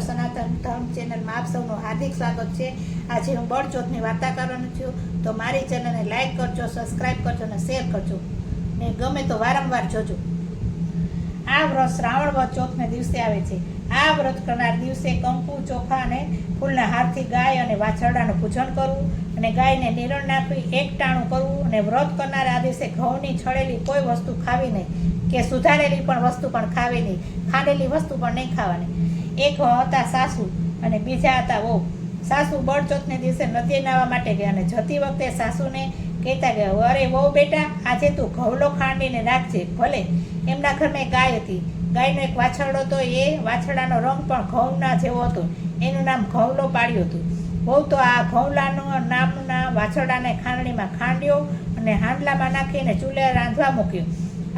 મિત્ર, સનાતન ધર્મ ચેનલમાં આપ સૌનું હાર્દિક સ્વાગત છે. આજે હું બળચોથની વાર્તા કરવાની છું. તો મારી ચેનલને લાઈક કરજો, સબસ્ક્રાઇબ કરજો અને શેર કરજો. ને ગમે તો વારંવાર જોજો. આ વ્રત શ્રાવણ વ્રત ચોથને દિવસે આવે છે. આ વ્રત કરનાર દિવસે કંકુ, ચોખા અને ફૂલના હારથી ગાય અને વાછરડાનું પૂજન કરવું અને ગાયને નિરણ નાખવી એક ટાણું કરવું અને વ્રત કરનાર આ દિવસે ઘઉંની છળેલી કોઈ વસ્તુ ખાવી નહીં કે સુધારેલી પણ વસ્તુ પણ ખાવી નહીં. ખાંડેલી વસ્તુ પણ નહીં ખાવાની. એક હતા સાસુ અને બીજા હતા વહુ. સાસુ બળચોથને દિવસે નદીએ નાહવા માટે ગયા અને જતી વખતે સાસુને કહેતા ગયા અરે વહુ બેટા, આજે તું ઘઉલો ખાંડીને રાખજે, ભલે. એમના ઘરમાં ગાય હતી. ગાયનો એક વાછરડો હતો, એ વાછરડાનો રંગ પણ ઘઉંના જેવો હતો. એનું નામ ઘઉલો પાડ્યું હતું. બહુ તો આ ઘઉલાનું નામના વાછરડાને ખાંડણીમાં ખાંડ્યો અને હાંડલામાં નાખીને ચૂલે રાંધવા મૂક્યું.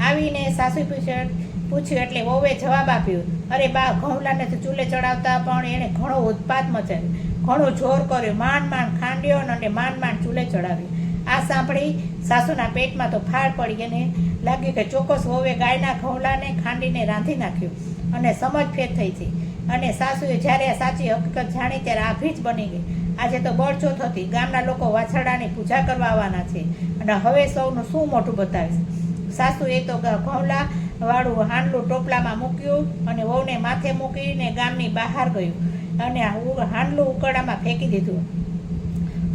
આવીને સાસુ પૂછ્યું પૂછ્યું એટલે વહુએ જવાબ આપ્યો, અરે બા, ઘઉલાને તો ચૂલે ચડાવતા પણ એણે ઘણો ઉત્પાત મચાવ્યો. ઘણો જોર કર્યો, માંડ માંડ ખાંડ્યો અને માંડ માંડ ચૂલે ચડાવ્યો. આ સાંભળી સાસુના પેટમાં તો ફાળ પડી અને લાગ્યું કે ચોક્કસ વહુએ ગાયના ઘઉલાને ખાંડીને રાંધી નાખ્યું અને સમજ ફેર થઈ છે અને સાસુએ જ્યારે આ સાચી હકીકત જાણી ત્યારે આભી જ બની ગઈ. આજે તો બળચોથ હતી. ગામના લોકો વાછરડાની પૂજા કરવા આવવાના છે. અને હવે સૌનું શું મોટું બતાવીશ સાસુએ તો ઘઉલા વાળું હાંડલું ટોપલામાં મૂક્યું અને વહુને માથે મૂકીને ગામની બહાર ગયું અને હાંડલું ઉકળામાં ફેંકી દીધું.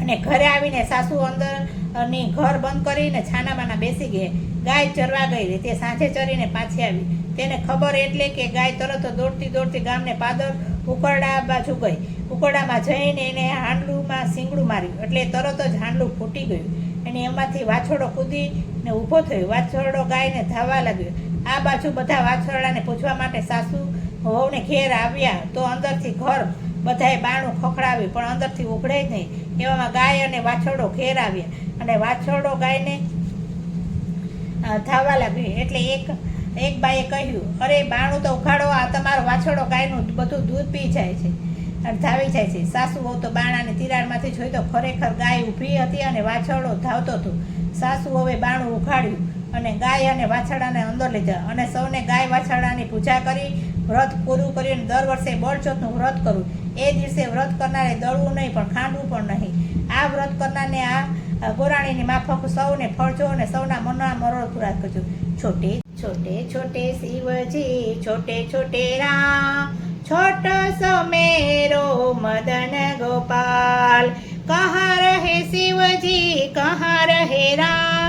અને ઘરે આવીને સાસુ અંદરની ઘર બંધ કરીને છાનામાના બેસી ગઈ. ગાય ચરવા ગઈ. તે સાંજે ચરીને પાછી આવી. તેને ખબર એટલે કે ગાય તરત દોડતી દોડતી ગામને પાદર ઉકરડા બાજુ ગઈ. ઉકરડામાં જઈને એને હાંડલુંમાં સિંગડું માર્યું. એટલે તરત જ હાંડલું ફૂટી ગયું. અને એમાંથી વાછરડો કૂદીને ઊભો થયો. વાછરડો ગાયને ધાવા લાગ્યો. આ બાજુ બધા વાછરડાને પૂછવા માટે સાસુ વહુને ઘેર આવ્યા તો અંદરથી ઘર બધાએ બાણું ખખડાવ્યું પણ અંદરથી ઉઘડે જ નહીં. એવામાં ગાય અને વાછરડો ઘેર આવ્યા. અને વાછરડો ગાયને અ, ધાવવા લાગ્યો. એટલે એક એક બાઈએ કહ્યું અરે બાણું તો ઉખાડો આ તમારો વાછરડો ગાયનું બધું દૂધ પી જાય છે. અને ધાવી જાય છે. સાસુ વહુ તો બાણાને તિરાડમાંથી જોઈ તો ખરેખર ગાય ઊભી હતી અને વાછરડો ધાવતો હતો. સાસુ હવે બાણું ઉખાડ્યું અને ગાય અને વાછરડાને અંદર લીધા અને સૌને ગાય વાછરડાની પૂજા કરી, વ્રત પૂરું કરીને દર વર્ષે બળચોથનું વ્રત કરું. એ દિવસે વ્રત કરનારે દળવું નહીં, પણ ખાંડવું પણ નહીં. આ વ્રત કરનારને આ ગોરાણીની માફક સૌને ફળજો અને સૌના મનના મરોળ પૂરા કરજો. છોટે છોટે છોટે શિવજી, છોટે છોટે રામ, છોટ સમેરો મદન ગોપાલ. કહા રહે શિવજી, કહા રહે રામ.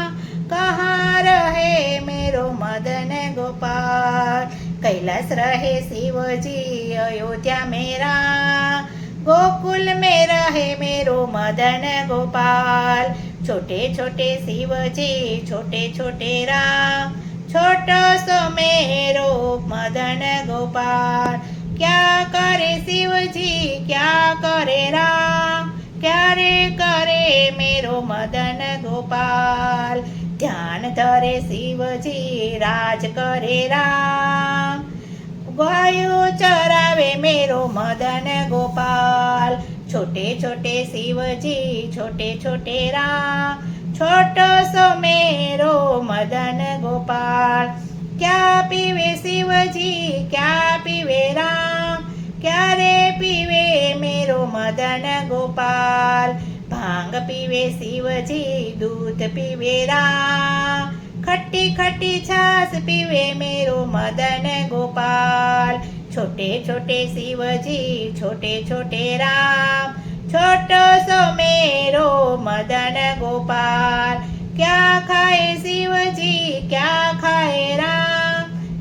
मेरो मदन गोपाल। कैलाश रहे शिव जी अयोध्या मेरा। गोकुल में रहे मेरो मदन गोपाल। छोटे छोटे शिव जी छोटे छोटे राम। छोटो सो मेरो मदन गोपाल। क्या करे शिवजी, क्या करे राम? क्या रे करे मेरो मदन गोपाल? ધ્યાન ધરે શિવજી રાજ કરે રામ ગાયો ચરાવે મેરો મદન ગોપાલ છોટે છોટે શિવજી છોટે છોટે રામ છોટો સો મેરો મદન ગોપાલ ક્યાં પીવે શિવજી ક્યાં પીવે રામ ક્યારે પીવે મેરો મદન ગોપાલ ભાંગ પીવે શિવજી, દૂધ પીવે રામ. ખટ્ટી ખટ્ટી છાસ પીવે મેરો મદન ગોપાલ. છોટે છોટે શિવજી, છોટે છોટે રામ. છોટો સો મેરો મદન ગોપાલ. ક્યાં ખાય શિવજી, ક્યાં ખાય રામ?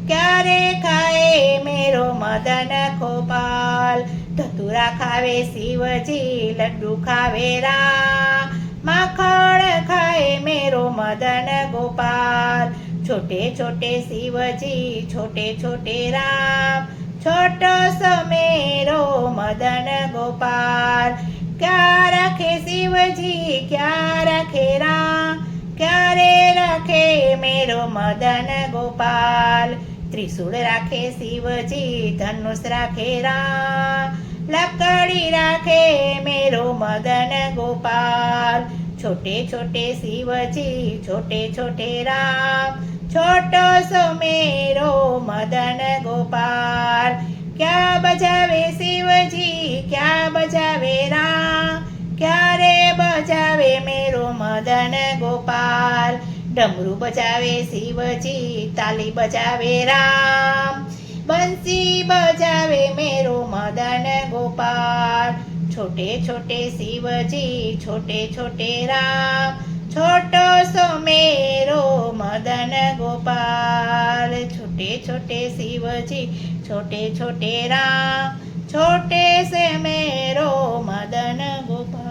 ક્યારે ખાય મેરો મદન ગોપાલ? ધતુરા ખાવે શિવજી, લડ્ડુ ખાવે રામ માખણ ખાય મેરો મદન ગોપાલ. છોટે છોટે શિવજી, છોટે છોટે રામ. છોટો સમેરો મેરો મદન ગોપાલ. ક્યાં રાખે શિવજી, ક્યાં રાખે રામ? ક્યારે રાખે મેરો મદન ગોપાલ? ત્રિશૂળ રાખે શિવજી ધનુષ રાખે રામ લકડી રાખે મેરો મદન ગોપાલ छोटे छोटे शिव जी छोटे छोटे राम छोटो सो मेरो मदन गोपाल क्या बजावे शिव શિવજી ક્યાં બજાવે રામ ક્યારે બજાવે મેરો મદન ગોપાલ ડમરું બજાવે, શિવજી તાલી બજાવે, રામ. બંસી બજાવે, મેરો મદન ગોપાલ છોટે છોટે શિવજી, છોટે છોટે રામ. છોટો સો મેરો મદન ગોપાલ છોટે છોટે શિવજી, છોટે છોટે રામ. છોટે સે મેરો મદન ગોપાલ